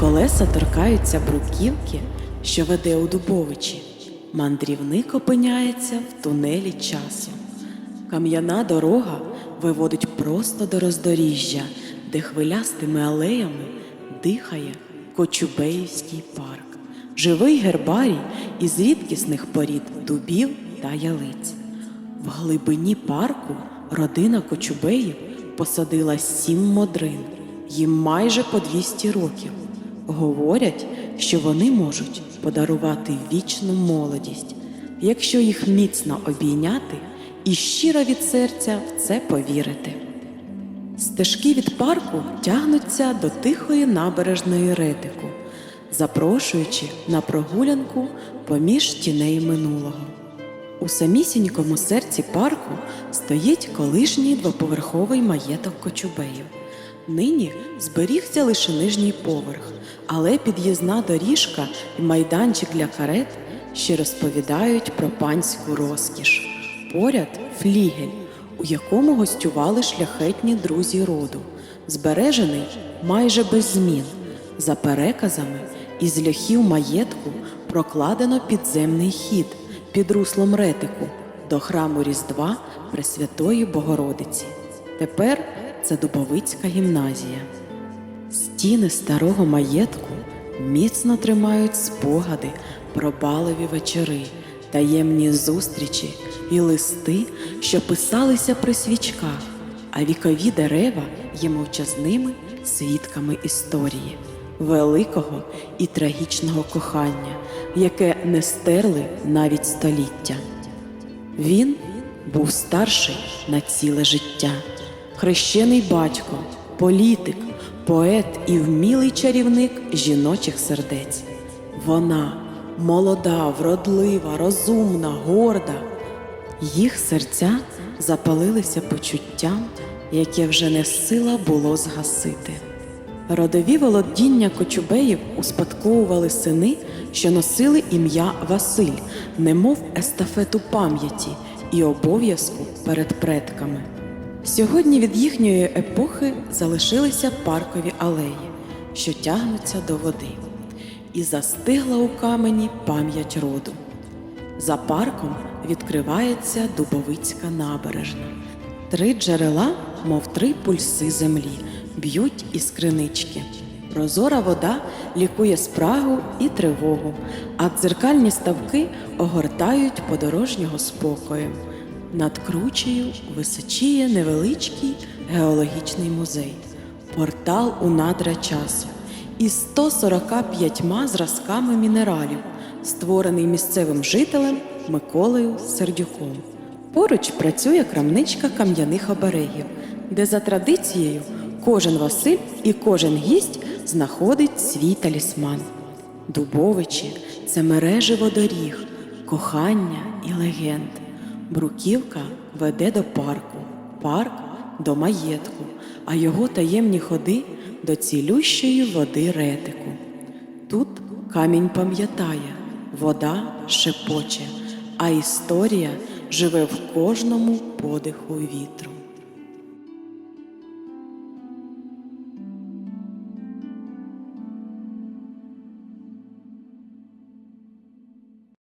колеса торкаються бруківки, що веде у Дубовичі. Мандрівник опиняється в тунелі часу. Кам'яна дорога виводить просто до роздоріжжя, де хвилястими алеями дихає Кочубеївський парк, живий гербарій із рідкісних порід дубів та ялиць. В глибині парку родина Кочубеїв посадила сім модрин, їм майже по 200 років. Говорять, що вони можуть подарувати вічну молодість, якщо їх міцно обійняти і щиро від серця в це повірити. Стежки від парку тягнуться до тихої набережної ретику, запрошуючи на прогулянку поміж тіней минулого. У самісінькому серці парку стоїть колишній двоповерховий маєток Кочубеїв. Нині зберігся лише нижній поверх, але під'їзна доріжка і майданчик для карет ще розповідають про панську розкіш. Поряд флігель, у якому гостювали шляхетні друзі роду, збережений майже без змін. За переказами, із ляхів маєтку прокладено підземний хід під руслом ретику до храму Різдва Пресвятої Богородиці. Тепер це Дубовицька гімназія. Стіни старого маєтку міцно тримають спогади про балові вечори, таємні зустрічі і листи, що писалися при свічках, а вікові дерева є мовчазними свідками історії, великого і трагічного кохання, яке не стерли навіть століття. Він був старший на ціле життя, хрещений батько, політик, поет і вмілий чарівник жіночих сердець. Вона молода, вродлива, розумна, горда. Їх серця запалилися почуттям, яке вже не сила було згасити. Родові володіння Кочубеїв успадковували сини, що носили ім'я Василь, немов естафету пам'яті і обов'язку перед предками. Сьогодні від їхньої епохи залишилися паркові алеї, що тягнуться до води, і застигла у камені пам'ять роду. За парком відкривається Дубовицька набережна. Три джерела, мов три пульси землі, б'ють із кринички. Прозора вода лікує спрагу і тривогу, а дзеркальні ставки огортають подорожнього спокоєм. Над кручею височіє невеличкий геологічний музей, портал у надра часу із 145 зразками мінералів, створений місцевим жителем Миколою Сердюком. Поруч працює крамничка кам'яних оберегів, де за традицією кожен Василь і кожен гість знаходить свій талісман. Дубовичі це мережево доріг, кохання і легенд. Бруківка веде до парку, парк до маєтку, а його таємні ходи до цілющої води ретику. Тут камінь пам'ятає, вода шепоче, а історія живе в кожному подиху вітру.